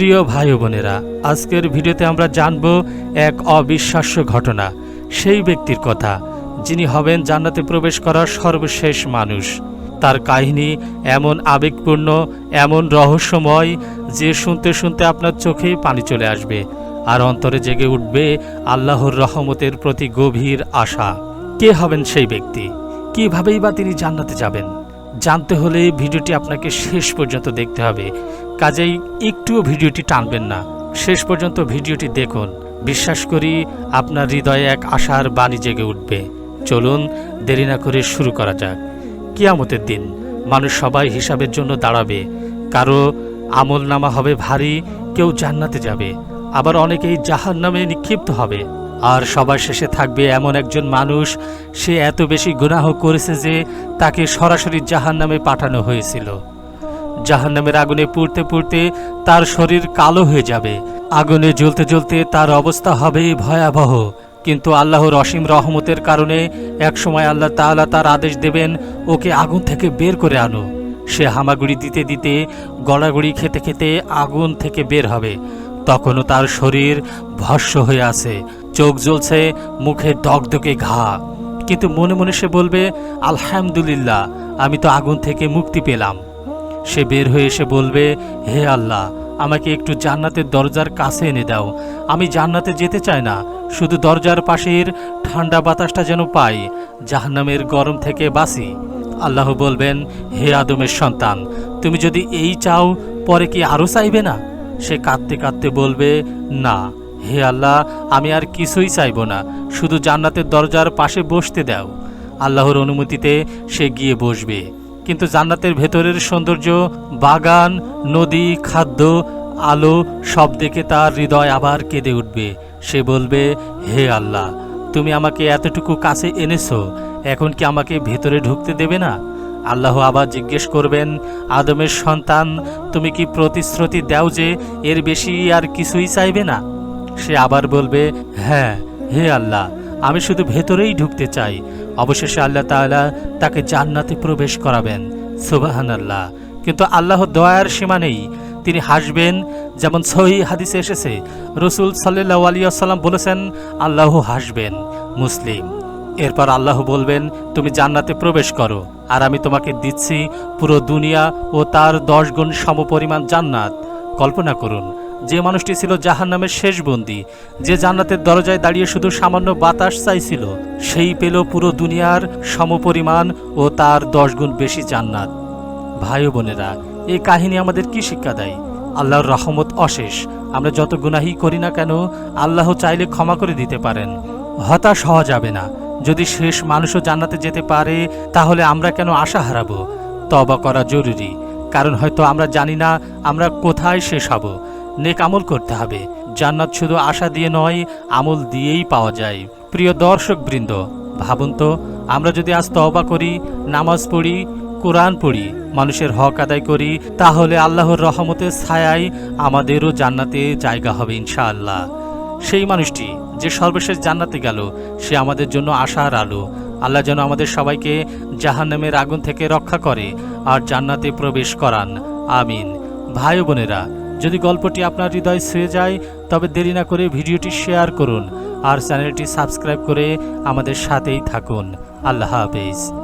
প্রিয় ভাই বোনেরা, আজকের ভিডিওতে আমরা জানব এক অবিশ্বাস্য ঘটনা, সেই ব্যক্তির কথা, যিনি হবেন জান্নাতে প্রবেশ করার সর্বশেষ মানুষ। তার কাহিনী এমন আবেগপূর্ণ, এমন রহস্যময়, যে শুনতে শুনতে আপনার চোখেই পানি চলে আসবে, আর অন্তরে জেগে উঠবে আল্লাহর রহমতের প্রতি গভীর আশা। কে হবেন সেই ব্যক্তি? কিভাবেই বা তিনি জান্নাতে যাবেন? জানতে হলে ভিডিওটি আপনাকে শেষ পর্যন্ত দেখতে হবে। কাজেই একটুও ভিডিওটি টানবেন না। শেষ পর্যন্ত ভিডিওটি দেখুন। বিশ্বাস করি আপনার হৃদয়ে এক আশার বাণী জেগে উঠবে। চলুন, দেরি না করে শুরু করা যাক। কিয়ামতের দিন, মানুষ সবাই হিসাবের জন্য দাঁড়াবে। কারও আমল নামা হবে ভারী, কেউ জান্নাতে যাবে। আবার অনেকেই জাহান নামে নিক্ষিপ্ত হবে। আর সবার শেষে থাকবে এমন একজন মানুষ, সে এত বেশি গুনাহ করেছে যে তাকে সরাসরি জাহান নামে পাঠানো হয়েছিল। জাহান্নামের আগুনে পুড়তে পুড়তে তার শরীর কালো হয়ে যাবে। আগুনে জ্বলতে জ্বলতে তার অবস্থা হবে ভয়াবহ। কিন্তু আল্লাহর অসীম রহমতের কারণে একসময় আল্লাহ তাআলা তার আদেশ দেবেন, ওকে আগুন থেকে বের করে আনো। সে হামাগুড়ি দিতে দিতে গড়াগড়ি খেতে খেতে আগুন থেকে বের হবে। তখনও তার শরীর ভস্য হয়ে আছে। চোখ জ্বলছে, মুখে দগদগে ঘা। কিন্তু মনে মনে সে বলবে, আলহামদুলিল্লাহ, আমি তো আগুন থেকে মুক্তি পেলাম। সে বের হয়ে এসে বলবে, হে আল্লাহ, আমাকে একটু জান্নাতের দরজার কাছে এনে দাও। আমি জান্নাতে যেতে চাই না, শুধু দরজার পাশের ঠান্ডা বাতাসটা যেন পাই, জাহান্নামের গরম থেকে বাঁচি। আল্লাহ বলবেন, হে আদমের সন্তান, তুমি যদি এই চাও, পরে কি আরও চাইবে না? সে কাঁদতে কাঁদতে বলবে, না, হে আল্লাহ, আমি আর কিছুই চাইব না, শুধু জান্নাতের দরজার পাশে বসতে দাও। আল্লাহর অনুমতিতে সে গিয়ে বসবে। কিন্তু জান্নাতের ভেতরের সৌন্দর্য, বাগান, নদী, খাদ্য, আলো, সব দেখে তার হৃদয় আবার কেঁদে উঠবে। সে বলবে, হে আল্লাহ, তুমি আমাকে এতটুকু কাছে এনেছো, এখন কি আমাকে ভেতরে ঢুকতে দেবে না? আল্লাহ আবার জিজ্ঞেস করবেন, আদমের সন্তান, তুমি কি প্রতিশ্রুতি দাও যে এর বেশি আর কিছুই চাইবে না? সে আবার বলবে হ্যাঁ হে আল্লাহ, আমি শুধু ভেতরেই ঢুকতে চাই। অবশেষে আল্লাহ তাআলা তাকে জান্নাতে প্রবেশ করাবেন। সুবাহান আল্লাহ কিন্তু আল্লাহ দয়ার সীমা নেই। তিনি হাসবেন, যেমন সহি হাদিসে এসেছে, রসুল সাল্লাহ আলিয়াল্লাম বলেছেন, আল্লাহ হাসবেন, মুসলিম। এরপর আল্লাহ বলবেন, তুমি জান্নাতে প্রবেশ করো, আর আমি তোমাকে দিচ্ছি পুরো দুনিয়া ও তার দশ গুণ সমপরিমাণ জান্নাত। কল্পনা করুন যে মানুষটি ছিল জাহান নামের শেষ বন্দি, যে জান্নাতের দরজায় দাঁড়িয়ে শুধু সামান্য বাতাস চাইছিল, সেই পেল পুরো দুনিয়ার সমপরিমাণ ও তার দশ গুণ বেশি জান্নাত। ভাই বোনেরা, এই কাহিনী আমাদের কি শিক্ষা দেয়? আল্লাহর রহমত অশেষ। আমরা যত গুনাহি করি না কেন, আল্লাহ চাইলে ক্ষমা করে দিতে পারেন। হতাশ হওয়া যাবে না। যদি শেষ মানুষও জান্নাতে যেতে পারে, তাহলে আমরা কেন আশা হারাবো? তবা করা জরুরি। কারণ হয়তো আমরা জানি না আমরা কোথায় শেষ হব। নেক আমল করতে হবে। জান্নাত শুধু আশা দিয়ে নয়, আমল দিয়েই পাওয়া যায়। প্রিয় দর্শক বৃন্দ ভাবুন তো, আমরা যদি আজ তওবা করি, নামাজ পড়ি, কোরআন পড়ি, মানুষের হক আদায় করি, তাহলে আল্লাহর রহমতের ছায়ায় আমাদেরও জান্নাতে জায়গা হবে ইনশাআল্লাহ। সেই মানুষটি যে সর্বশেষ জান্নাতে গেল, সে আমাদের জন্য আশার আলো। আল্লাহ যেন আমাদের সবাইকে জাহান্নামের আগুন থেকে রক্ষা করে আর জান্নাতে প্রবেশ করান। আমিন। ভাই বোনেরা যদি গল্পটি আপনার হৃদয় ছুঁয়ে যায়, তবে দেরি না করে ভিডিওটি শেয়ার করুন আর চ্যানেলটি সাবস্ক্রাইব করে আমাদের সাথেই থাকুন। আল্লাহ হাফেজ।